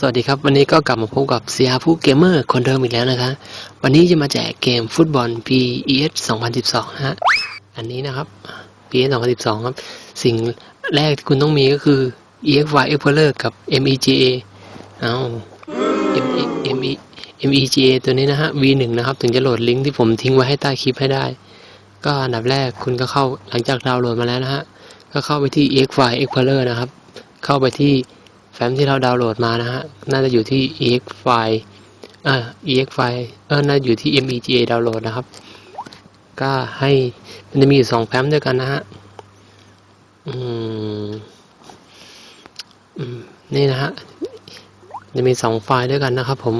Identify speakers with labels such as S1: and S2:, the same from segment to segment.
S1: สวัสดีครับ วันนี้ก็กลับมาพบกับเซียผู้เกมเมอร์คนเดิมอีกแล้วนะคะ วันนี้จะมาแจกเกมฟุตบอล PES 2012 ฮะ อันนี้นะครับ PES 2012 ครับ สิ่งแรกที่คุณต้องมีก็คือ EXY Explorer กับ MEGA เอา ME ME MEGA ตัวนี้นะฮะ V1 นะครับ ถึงจะโหลดลิงก์ที่ผมทิ้งไว้ให้ใต้คลิปให้ได้ ก็อันดับแรกคุณก็เข้าหลังจากดาวน์โหลดมาแล้วนะฮะ ก็เข้าไปที่ EXY Explorer นะครับ เข้าไปที่ แฟ้มที่เราดาวน์โหลดมานะฮะ น่าจะอยู่ที่ ex file เอ่อ ex file เออน่าจะอยู่ที่ mega ดาวน์โหลดนะครับ ก็ให้มันจะมีอยู่สองแฟ้มด้วยกันนะฮะ อืมอืมนี่นะฮะ จะมีสองไฟล์ด้วยกันนะครับผม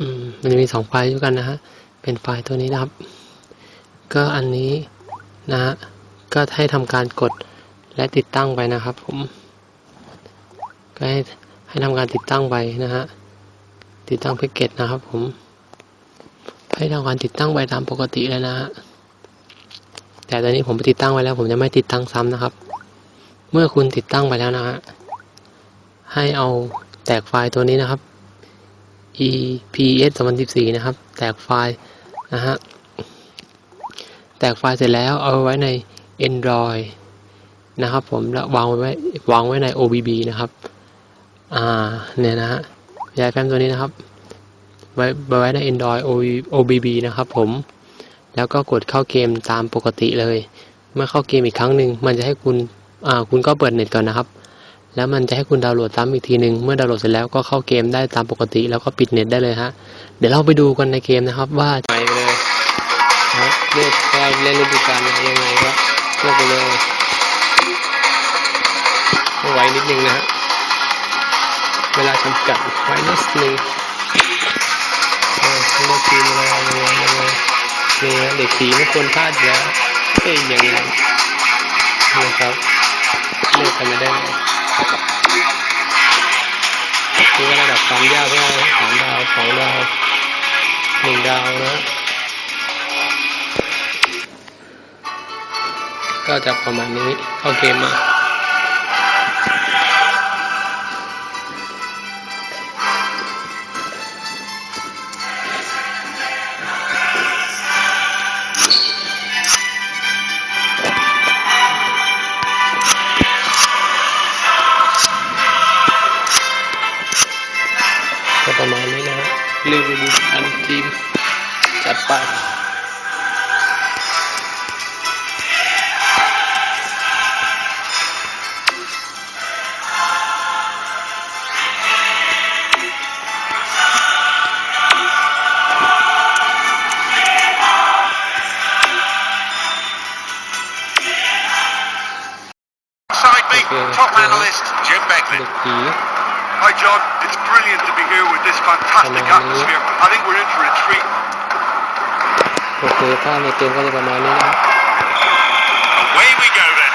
S1: อืมมันจะมีสองไฟล์ด้วยกันนะฮะ เป็นไฟล์ตัวนี้นะครับ ก็อันนี้นะฮะก็ให้ทำการกดและติดตั้งไปนะครับ ผม ก็ให้ให้ทำการติดตั้งไปนะฮะติดตั้งแพ็กเกจนะครับ ผม ให้ทำการติดตั้งไปตามปกติเลยนะฮะแต่ตอนนี้ผมไปติดตั้งไว้แล้ว ผมจะไม่ติดตั้งซ้ำนะครับ เมื่อคุณติดตั้งไปแล้วนะฮะให้เอาแตกไฟล์ตัวนี้นะครับ EPS 2014 นะครับ แตกไฟล์นะฮะ แตกไฟล์เสร็จแล้วเอาไว้ใน Android นะครับผมแล้ววางไว้วางไว้ใน OBB นะครับ อ่า เนี่ยนะฮะย้ายแฟ้มตัวนี้นะครับ ไว้ไว้ใน Android OBB นะครับผม แล้วก็กดเข้าเกมตามปกติเลย เมื่อเข้าเกมอีกครั้งหนึ่งมันจะให้คุณ อ่า คุณก็เปิดเน็ตก่อนนะครับ แล้วมันจะให้คุณดาวน์โหลดซ้ำอีกทีหนึ่งเมื่อดาวน์โหลดเสร็จแล้วก็เข้าเกมได้ตามปกติ แล้วก็ปิดเน็ตได้เลยฮะ เดี๋ยวเราไปดูกันในเกมนะครับว่าไปเลยครับเลือกว่าเล่นฤดูกาลยังไงก็เลือกไปเลยไว้นิดนึงนะฮะเวลาจำกัดไว้นิดนึงเออเลือกทีมอะไรยังไงยังไงนี่ฮะเด็กผีไม่ควรพลาดอยู่แล้วเฮ้ยยังไงนะครับเลือกกันไม่ได้ คือว่าระดับความยากก็สามดาวสองดาวหนึ่งดาวนะก็จะประมาณนี้เข้าเกมมา ประมาณนี้นะฮะเรื่องดูอันทีม จัดไป
S2: Side me,
S1: Okay,
S2: top
S1: yeah.
S2: analyst Jim
S1: เด็
S2: Beckley.
S1: กผี
S2: Hi John, it's brilliant to be here with this fantastic
S1: Hello.
S2: atmosphere. I think we're in for a treat.
S1: โอเคถ้าในเกมก็จะประมาณนี้นะ
S2: Away we go then.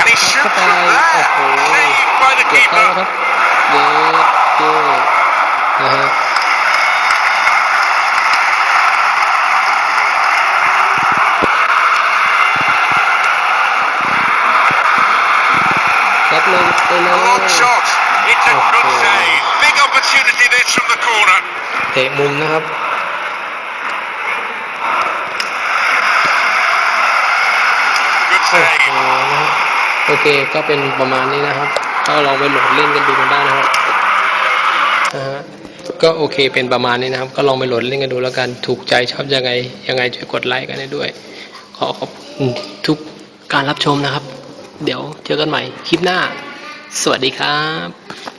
S2: And he shoots
S1: เข้าไป
S2: from
S1: โอ้โห
S2: there. Saved by the
S1: เก็บเข้า
S2: keeper.
S1: เลยไปเล
S2: A
S1: ย
S2: long shot. It's a good
S1: Okay.
S2: save. Big opportunity this from the corner.
S1: เตะมุมนะครับ
S2: Good
S1: โอ้
S2: save.
S1: โหนะฮะโอเคก็เป็นประมาณนี้นะครับ ก็ลองไปโหลดเล่นกันดูกันได้นะครับนะฮะก็โอเคเป็นประมาณนี้นะครับ ก็ลองไปโหลดเล่นกันดูแล้วกันถูกใจชอบยังไงยังไงช่วยกดไลค์กันให้ด้วย ขอขอบคุณทุกการรับชมนะครับ เดี๋ยวเจอกันใหม่คลิปหน้า สวัสดีครับ